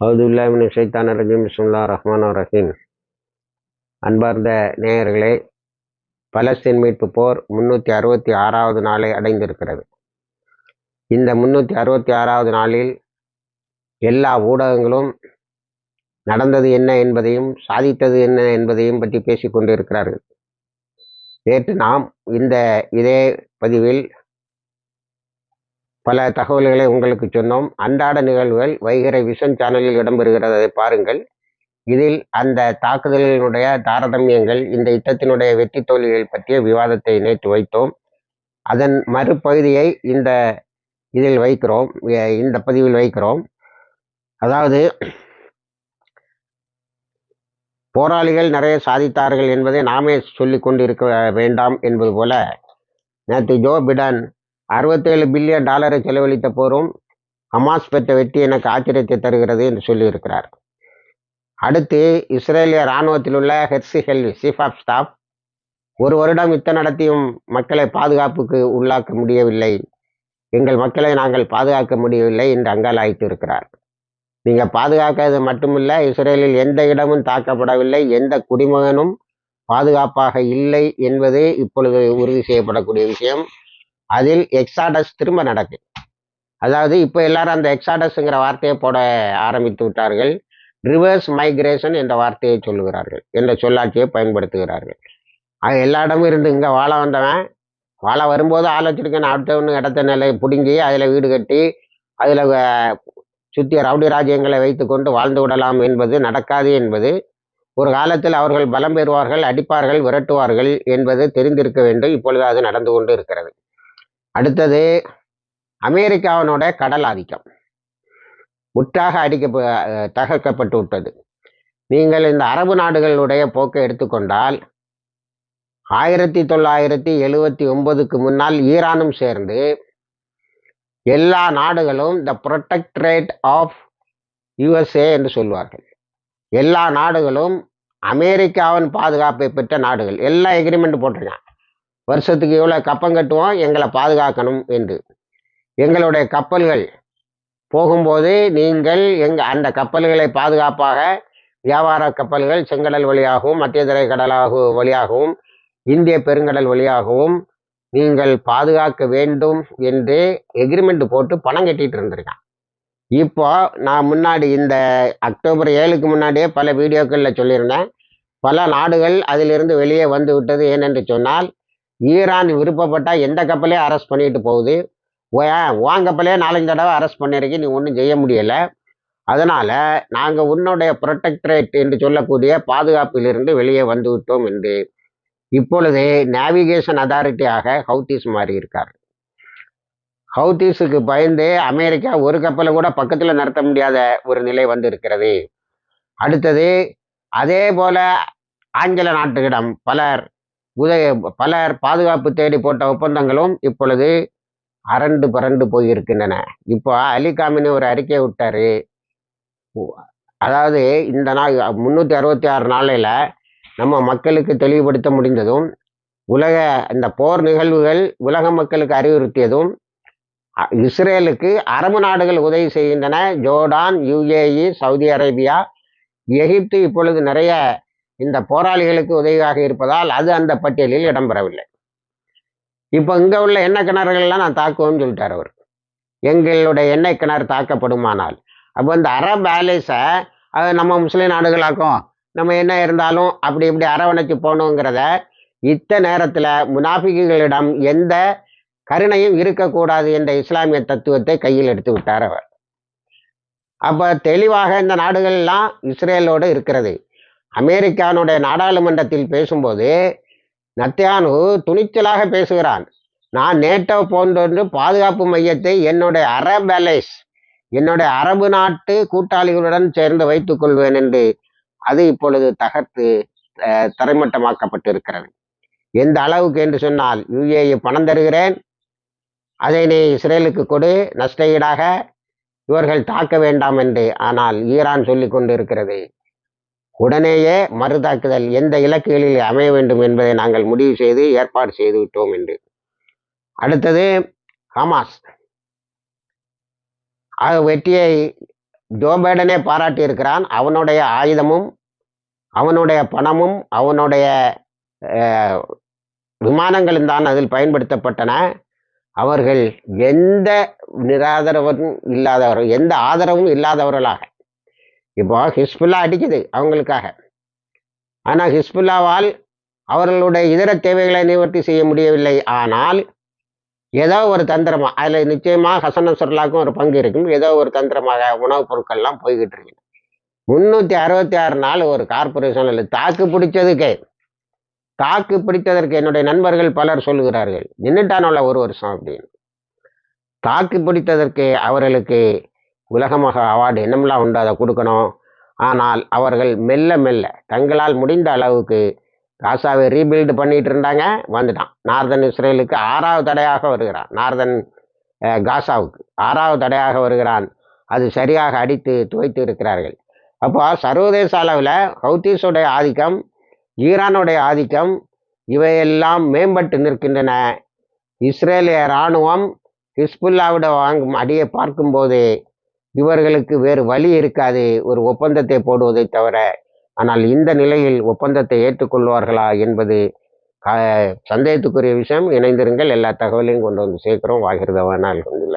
அவுதுல்லாமின் ஷைத்தான் ரஜீம். பிஸ்முல்லா ரஹ்மான் ரஹீம். அன்பார்ந்த நேயர்களே பலஸ்தீன் மீட்பு போர் முன்னூற்றி அறுபத்தி ஆறாவது நாளை அடைந்திருக்கிறது. இந்த முன்னூற்றி அறுபத்தி ஆறாவது நாளில் எல்லா ஊடகங்களும் நடந்தது என்ன என்பதையும் சாதித்தது என்ன என்பதையும் பற்றி பேசிக் கொண்டிருக்கிறார்கள். நேற்று நாம் இந்த இதே பதிவில் பல தகவல்களை உங்களுக்கு சொன்னோம். அன்றாட நிகழ்வுகள் வைகரை விஷன் சேனலில் இடம்பெறுகிறது. அதை பாருங்கள். இதில் அந்த தாக்குதல்களுடைய தாரதமியங்கள் இந்த யுத்தத்தினுடைய வெற்றி தோல்விகள் பற்றிய விவாதத்தை நேற்று வைத்தோம். அதன் மறுபகுதியை இந்த இதில் வைக்கிறோம். இந்த பதிவில் வைக்கிறோம். அதாவது போராளிகள் நிறைய சாதித்தார்கள் என்பதை நாமே சொல்லி கொண்டிருக்க வேண்டாம் என்பது போல நேற்று ஜோ பிடன் அறுபத்தேழு பில்லியன் டாலரை செலவழித்த போரும் ஹமாஸ் பெற்ற வெற்றி எனக்கு ஆச்சரியத்தை தருகிறது என்று சொல்லியிருக்கிறார். அடுத்து இஸ்ரேலிய இராணுவத்தில் உள்ள Herzi Halevi chief of staff ஒரு வருடம் யுத்தம் நடத்தியும் மக்களை பாதுகாப்புக்கு உள்ளாக்க முடியவில்லை. எங்கள் மக்களை நாங்கள் பாதுகாக்க முடியவில்லை என்று அங்காலாய்த்து இருக்கிறார். நீங்கள் பாதுகாக்கிறது மட்டுமில்லை இஸ்ரேலில் எந்த இடமும் தாக்கப்படவில்லை எந்த குடிமகனும் பாதுகாப்பாக இல்லை என்பது இப்பொழுது உறுதி செய்யப்படக்கூடிய விஷயம். அதில் எக்ஸாடஸ் திரும்ப நடக்கு. அதாவது இப்போ எல்லாரும் அந்த எக்ஸாடஸ்ங்கிற வார்த்தையை போட ஆரம்பித்து விட்டார்கள். ரிவர்ஸ் மைக்ரேஷன் என்ற வார்த்தையை சொல்லுகிறார்கள். என்ற சொல்லாட்சியை பயன்படுத்துகிறார்கள். ஆக எல்லா இடமும் இருந்து இங்கே வாழ வந்தவன் வாழ வரும்போது ஆள் வச்சிருக்கேன் அடுத்தவனு இடத்த நிலை பிடுங்கி அதில் வீடு கட்டி அதில் சுற்றி ரவுடி ராஜ்யங்களை வைத்துக்கொண்டு வாழ்ந்து விடலாம் என்பது நடக்காது என்பது ஒரு காலத்தில் அவர்கள் பலம் பெறுவார்கள் அடிப்பார்கள் விரட்டுவார்கள் என்பது தெரிந்திருக்க வேண்டும். இப்பொழுது அது நடந்து கொண்டு இருக்கிறது. அடுத்தது அமெரிக்காவினோட கடல் ஆதிக்கம் முற்றாக அடிக்க தகர்க்கப்பட்டு விட்டது. நீங்கள் இந்த அரபு நாடுகளுடைய போக்கை எடுத்துக்கொண்டால் ஆயிரத்தி தொள்ளாயிரத்தி எழுவத்தி ஒன்பதுக்கு முன்னால் ஈரானும் சேர்ந்து எல்லா நாடுகளும் த ப்ரொடெக்டரேட் ஆஃப் யுஎஸ்ஏ என்று சொல்வார்கள். எல்லா நாடுகளும் அமெரிக்காவின் பாதுகாப்பை பெற்ற நாடுகள். எல்லா எக்ரிமெண்ட் போட்டிருக்கான் வருஷத்துக்கு எவ்வளோ கப்பம் கட்டுவோம் எங்களை பாதுகாக்கணும் என்று. எங்களுடைய கப்பல்கள் போகும்போது நீங்கள் எங்க அந்த கப்பல்களை பாதுகாப்பாக வியாபார கப்பல்கள் செங்கடல் வழியாகவும் மத்திய திரைக்கடலாக வழியாகவும் இந்திய பெருங்கடல் வழியாகவும் நீங்கள் பாதுகாக்க வேண்டும் என்று எக்ரிமெண்ட் போட்டு பணம் கட்டிட்டு இருந்திருக்கான். இப்போ நான் முன்னாடி இந்த அக்டோபர் ஏழுக்கு முன்னாடியே பல வீடியோக்களில் சொல்லியிருந்தேன். பல நாடுகள் அதிலிருந்து வெளியே வந்து விட்டது ஏனென்று சொன்னால் ஈரான் விருப்பப்பட்டால் எந்த கப்பலையும் அரெஸ்ட் பண்ணிட்டு போகுது. உன் கப்பலே நாலஞ்சு தடவை அரெஸ்ட் பண்ணிருக்கி. நீ ஒன்றும் செய்ய முடியலை. அதனால் நாங்கள் உன்னுடைய ப்ரொடெக்டரேட் என்று சொல்லக்கூடிய பாதுகாப்பிலிருந்து வெளியே வந்து விட்டோம் என்று இப்பொழுது நேவிகேஷன் அதாரிட்டியாக ஹவுத்தீஸ் மாறி இருக்கார். ஹவுத்தீஸுக்கு பயந்து அமெரிக்கா ஒரு கப்பலை கூட பக்கத்தில் நடத்த முடியாத ஒரு நிலை வந்து இருக்கிறது. அடுத்தது அதே போல ஆங்கில நாட்டுகளிடம் பலர் உதய பலர் பாதுகாப்பு தேடி போட்ட ஒப்பந்தங்களும் இப்பொழுது அரண்டு பரண்டு போயிருக்கின்றன. இப்போ அலிகாமின்னு ஒரு அறிக்கை விட்டார். அதாவது இந்த நாள் முந்நூற்றி அறுபத்தி ஆறு நாளையில் நம்ம மக்களுக்கு தெளிவுபடுத்த முடிந்ததும் உலக இந்த போர் நிகழ்வுகள் உலக மக்களுக்கு அறிவுறுத்தியதும் இஸ்ரேலுக்கு அரபு நாடுகள் உதவி செய்கின்றன. ஜோர்டான் யுஏஇ சவுதி அரேபியா எகிப்து இப்பொழுது நிறைய இந்த போராளிகளுக்கு உதவியாக இருப்பதால் அது அந்த பட்டியலில் இடம்பெறவில்லை. இப்போ இங்கே உள்ள எண்ணெய் கிணறுகள்லாம் நான் தாக்குவோம்னு சொல்லிட்டார் அவர். எங்களுடைய எண்ணெய் கிணறு தாக்கப்படுமானால். அப்போ இந்த அரப் ஆலிஸை அது நம்ம முஸ்லீம் நாடுகளாக்கும் நம்ம என்ன இருந்தாலும் அப்படி இப்படி அரவணைச்சு போகணுங்கிறத இத்த நேரத்தில் முனாஃபிகளிடம் எந்த கருணையும் இருக்கக்கூடாது என்ற இஸ்லாமிய தத்துவத்தை கையில் எடுத்து விட்டார் அவர். அப்போ தெளிவாக இந்த நாடுகள்லாம் இஸ்ரேலோடு இருக்கிறது. அமெரிக்கானுடைய நாடாளுமன்றத்தில் பேசும்போது நத்தியானு துணிச்சலாக பேசுகிறான். நான் நேட்டோ போன்றொன்று பாதுகாப்பு மையத்தை என்னுடைய அரப் அலைஸ் என்னுடைய அரபு நாட்டு கூட்டாளிகளுடன் சேர்ந்து வைத்துக் கொள்வேன் என்று அது இப்பொழுது தகர்த்து தரைமட்டமாக்கப்பட்டிருக்கிறது. எந்த அளவுக்கு என்று சொன்னால் யுஏஇ பணம் தருகிறேன். அதை நீ இஸ்ரேலுக்கு கொடு நஷ்ட ஈடாக இவர்கள் தாக்க வேண்டாம் என்று ஆனால் ஈரான் சொல்லி கொண்டு இருக்கிறது உடனேயே மறுதாக்குதல் எந்த இலக்குகளில் அமைய வேண்டும் என்பதை நாங்கள் முடிவு செய்து ஏற்பாடு செய்து விட்டோம் என்று. அடுத்தது ஹமாஸ். வெற்றியை ஜோ பைடனே பாராட்டி இருக்கிறான் அவனுடைய ஆயுதமும் அவனுடைய பணமும் அவனுடைய விமானங்களும் தான் அதில் பயன்படுத்தப்பட்டன. அவர்கள் எந்த நிராதரவும் இல்லாதவர்கள் எந்த ஆதரவும் இல்லாதவர்களாக இப்போ ஹிஸ்புல்லா அடிக்குது அவங்களுக்காக. ஆனால் ஹிஸ்புல்லாவால் அவர்களுடைய இதர தேவைகளை நிவர்த்தி செய்ய முடியவில்லை. ஆனால் ஏதோ ஒரு தந்திரமா அதில் நிச்சயமாக ஹசன நசருல்லாவுக்கும் ஒரு பங்கு இருக்கும். ஏதோ ஒரு தந்திரமாக உணவுப் பொருட்கள்லாம் போய்கிட்டு இருக்கு. முந்நூற்றி அறுபத்தி ஆறு நாள் ஒரு கார்பரேஷனில் தாக்கு பிடிச்சதுக்கே தாக்கு பிடித்ததற்கு என்னுடைய நண்பர்கள் பலர் சொல்லுகிறார்கள் நின்றுட்டானோல ஒரு வருஷம் அப்படின்னு. தாக்கு பிடித்ததற்கு அவர்களுக்கு உலகமாக அவார்டு என்னமெல்லாம் உண்டு அதை கொடுக்கணும். ஆனால் அவர்கள் மெல்ல மெல்ல தங்களால் முடிந்த அளவுக்கு காசாவை ரீபில்டு பண்ணிட்டு இருந்தாங்க வந்துட்டான். நார்தன் இஸ்ரேலுக்கு ஆறாவது தடையாக வருகிறான். நார்தன் காசாவுக்கு ஆறாவது தடையாக வருகிறான். அது சரியாக அடித்து துவைத்து இருக்கிறார்கள். அப்போ சர்வதேச அளவில் ஹவுத்தீஸுடைய ஆதிக்கம் ஈரானுடைய ஆதிக்கம் இவையெல்லாம் மேம்பட்டு நிற்கின்றன. இஸ்ரேலிய இராணுவம் ஹிஸ்புல்லாவிட வாங்கும் அடியை பார்க்கும்போது இவர்களுக்கு வேறு வழி இருக்காது. ஒரு ஒப்பந்தத்தை போடுவதை தவிர ஆனால் இந்த நிலையில் ஒப்பந்தத்தை ஏற்றுக்கொள்வார்களா என்பது சந்தேகத்துக்குரிய விஷயம். இணைந்திருங்கள். எல்லா தகவலையும் கொண்டு வந்து சேர்க்கிறோம். வாகிருதவானால் கொண்டுள்ள